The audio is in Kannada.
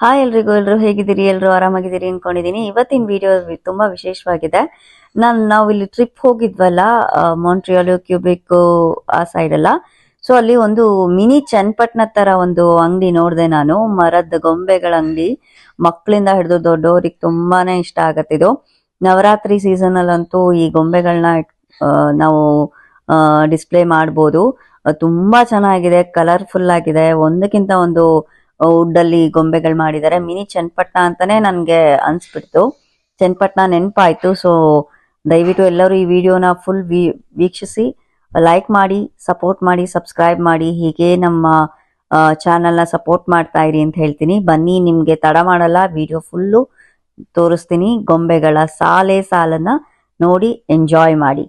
ಹಾಯ್ ಎಲ್ರಿಗೂ, ಎಲ್ರು ಹೇಗಿದ್ದೀರಿ? ಎಲ್ರು ಆರಾಮಾಗಿದ್ದೀರಿ ಅನ್ಕೊಂಡಿದೀನಿ ಇವತ್ತಿನ ವಿಡಿಯೋ ತುಂಬಾ ವಿಶೇಷವಾಗಿದೆ. ನಾನು, ನಾವು ಇಲ್ಲಿ ಟ್ರಿಪ್ ಹೋಗಿದ್ವಲ್ಲ ಮಾಂಟ್ರಿಯಾಲು ಕ್ಯೂಬಿಕ್ ಆ ಸೈಡ್ ಎಲ್ಲ. ಸೊ ಅಲ್ಲಿ ಒಂದು ಮಿನಿ ಚನ್ನಪಟ್ಟಣ ತರ ಒಂದು ಅಂಗಡಿ ನೋಡಿದೆ ನಾನು. ಮರದ ಗೊಂಬೆಗಳ ಅಂಗಡಿ. ಮಕ್ಕಳಿಂದ ಹಿಡಿದು ದೊಡ್ಡವ್ರಿಗೆ ತುಂಬಾನೇ ಇಷ್ಟ ಆಗತ್ತಿದು ನವರಾತ್ರಿ ಸೀಸನ್ ಅಲ್ಲಂತೂ ಈ ಗೊಂಬೆಗಳನ್ನ ನಾವು ಡಿಸ್ಪ್ಲೇ ಮಾಡ್ಬೋದು. ತುಂಬಾ ಚೆನ್ನಾಗಿದೆ ಕಲರ್ಫುಲ್ ಆಗಿದೆ. ಒಂದಕ್ಕಿಂತ ಒಂದು ವುಡ್ ಅಲ್ಲಿ ಗೊಂಬೆಗಳು ಮಾಡಿದ್ದಾರೆ ಮಿನಿ ಚನ್ನಪಟ್ಟಣ ಅಂತಾನೆ ನನಗೆ ಅನ್ಸ್ಬಿಡ್ತು. ಚನ್ನಪಟ್ಟಣ ನೆನಪಾಯ್ತು. ಸೊ ದಯವಿಟ್ಟು ಎಲ್ಲರೂ ಈ ವಿಡಿಯೋನ ಫುಲ್ ವೀಕ್ಷಿಸಿ ಲೈಕ್ ಮಾಡಿ ಸಪೋರ್ಟ್ ಮಾಡಿ ಸಬ್ಸ್ಕ್ರೈಬ್ ಮಾಡಿ. ಹೀಗೆ ನಮ್ಮ ಚಾನೆಲ್ನ ಸಪೋರ್ಟ್ ಮಾಡ್ತಾ ಇರಿ ಅಂತ ಹೇಳ್ತೀನಿ. ಬನ್ನಿ, ನಿಮ್ಗೆ ತಡ ಮಾಡಲ್ಲ. ವಿಡಿಯೋ ಫುಲ್ಲು ತೋರಿಸ್ತೀನಿ. ಗೊಂಬೆಗಳ ಸಾಲೆ ಸಾಲನ್ನ ನೋಡಿ ಎಂಜಾಯ್ ಮಾಡಿ.